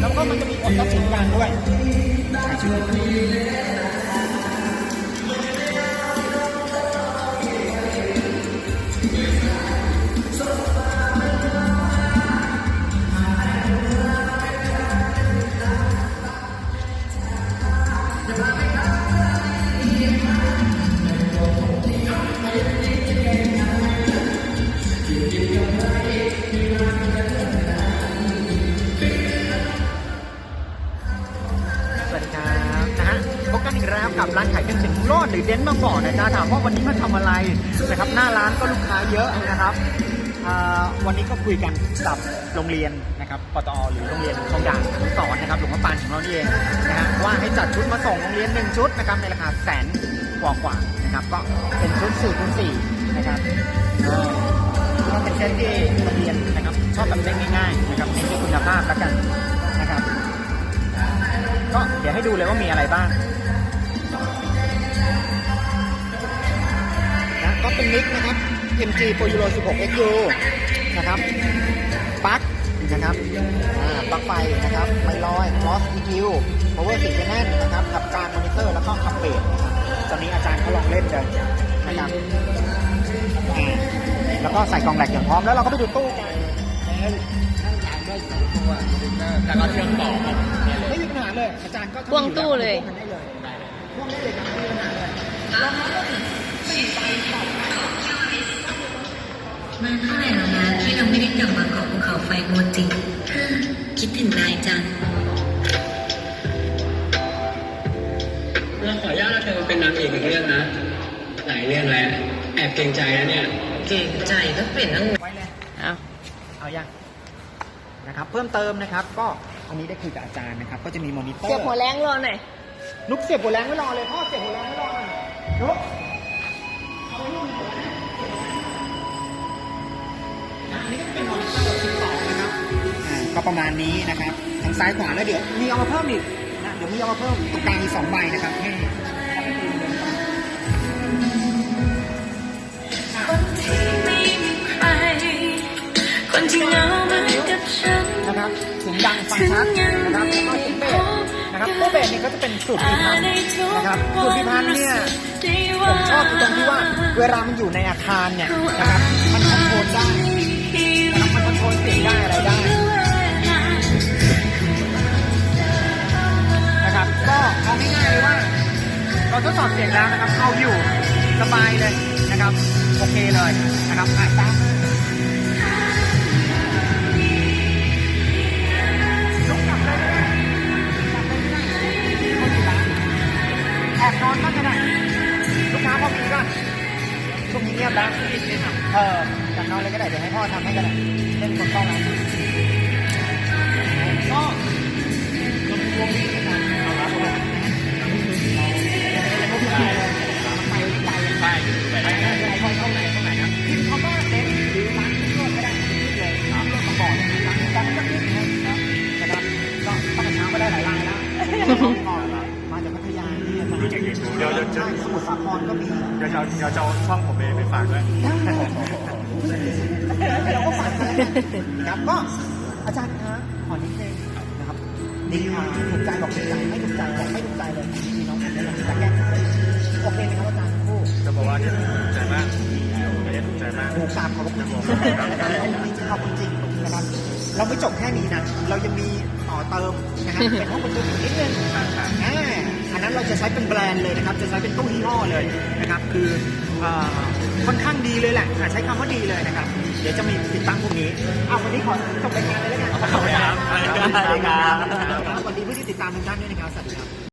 แล้วก็มันจะมีกฎทับศูนย์กลางด้วย นอีกแล้วกับร้านขายเครื่องเสียงโลดหรือเดนมาบอกนะจ๊ะถามว่าวันนี้มาทำอะไรนะครับหน้าร้านก็ลูกค้าเยอะนะครับวันนี้ก็คุยกันกับโรงเรียนนะครับปตอหรือโรงเรียนคลองด่านอนนะครับหลวงพ่อปานของเรานี่เองนะฮะว่าให้จัดชุดมาส่งโรงเรียนหนึ่งชุดนะครับในราคาแสนกว่ากว่านะครับก็เป็นชุดสี่คูณสี่นะครับเออก็เป็นเซตที่โรงเรียนนะครับชอบแบบเล่นง่ายๆนะครับเน้นที่คุณภาพแล้วกัน ก็เดี๋ยวให้ดูเลยว่ามีอะไรบ้างนะก็เป็นมิกนะครับ MG Pro Euro 16 XU นะครับปลั๊กนะครับปลั๊กไฟนะครับไมลอย cross EQ power 4 channel นะครับขับกางมอนิเตอร์แล้วก็ขับเบสนะครับตอนนี้อาจารย์เขาลองเล่นเลยนะครับแล้วก็ใส่กล่องแหลกอย่างพร้อมแล้วเราก็ไปดูตู้กันแต่ก็เชื่อมต่อกันเนี่ยเลยไม่มีปัญหา เลยอาจารย์ก็พ่วงตู้เลยพ่วงได้เลยพ่วงได้เลยครับไม่มีปัญหาเลยลองนับว่าถึงสี่ใบต่อมาเท่าไหร่แล้วนะที่เราไม่ได้กลับมาเกาะภูเขาไฟโมจิคิดถึงนายจังเราขออนุญาตเราเธอเป็นนางเอกอีกเรื่องนะหลายเรื่องแล้วแอบเกรงใจนะเนี่ย เก่งใจก็เป็นนักไว้เลยเอาเอายังนะครับ เพิ่มเติมนะครับก็ อันนี้ได้คุยกับอาจารย์นะครับ ก็จะมีมอนิเตอร์เสียบหัวแรงรอหน่อยนุกเสียบหัวแรงไว้รอเลยพ่อเสียบหัวแรงไว้รอหน่อยนุกเอาไว้นู่นหัวแรงนะอันนี้ก็จะเป็นมอนิเตอร์12นะครับอ่าก็ประมาณนี้นะครับทางซ้ายขวาแล้วเดี๋ยวมีเอามาเพิ่มอีกนะเดี๋ยวมีเอามาเพิ่มตรงกลางมีสองใบนะครับให้เอาไปตีเลยนะครับไม่มีใค ยงดังฟังชัดนะครับแล้วก็ตู้เบสนะครับตู้เบสเนี่ยก็จะเป็นสูตรพิพันธ์นะครับสูตรพิพันธ์เนี่ยผมชอบตรงที่ว่าเวลามันอยู่ในอาคารเนี่ยนะครับมันคอนโทรลได้นะครับมันคอนโทรลเสียงได้อะไรได้นะครับก็เอาง่ายๆเลยว่าเราทดสอบเสียงแล้วนะครับเอาอยู่สบายเลยนะครับโอเคเลยนะครับอ่านตาม ลูกค้าพอมีก็ช่วงนี้เงียบแล้วเอออยากนอนเลยก็ได้เดี๋ยวให้พ่อทำให้ก็ได้เล่นคนเข้าร้าน เดี๋ยวเดี๋ยวใช่สมุทรสาครก็มีเดี๋ยวจะเดี๋ยวจะเอาช่องผมไปไปฝากด้วยเดี๋ยวก็ฝากกันนะครับก็อาจารย์ครับขอนิดนึงนะครับดีค่ะถูกใจบอกถูกใจไม่ถูกใจบอกไม่ถูกใจเลยมีน้องคนนี้เราจะแก้ไขโอเคไหมครับอาจารย์ทั้งคู่จะบอกว่าเนี่ยถูกใจมากไม่ได้ถูกใจมากโอ้กราบขอบคุณขอบคุณจริงนะครับเราไม่จบแค่นี้นะเรายังมีต่อเติมนะครับเป็นห้องประชุมอีกนิดนึง จะใช้เป็นแบรนด์เลยนะครับ จะใช้เป็นตู้ยี่ห้อเลยนะครับ คือเอ่อค่อนข้างดีเลยแหละอะใช้คำว่าดีเลยนะครับ เดี๋ยวจะมีติดตั้งพวกนี้เอาวันนี้ขอจบรายการเลยแล้วกันขอบคุณครับสวัสดีครับสวัสดีผู้ที่ติดตามทุกท่านด้วยนะครับ สวัสดีครับ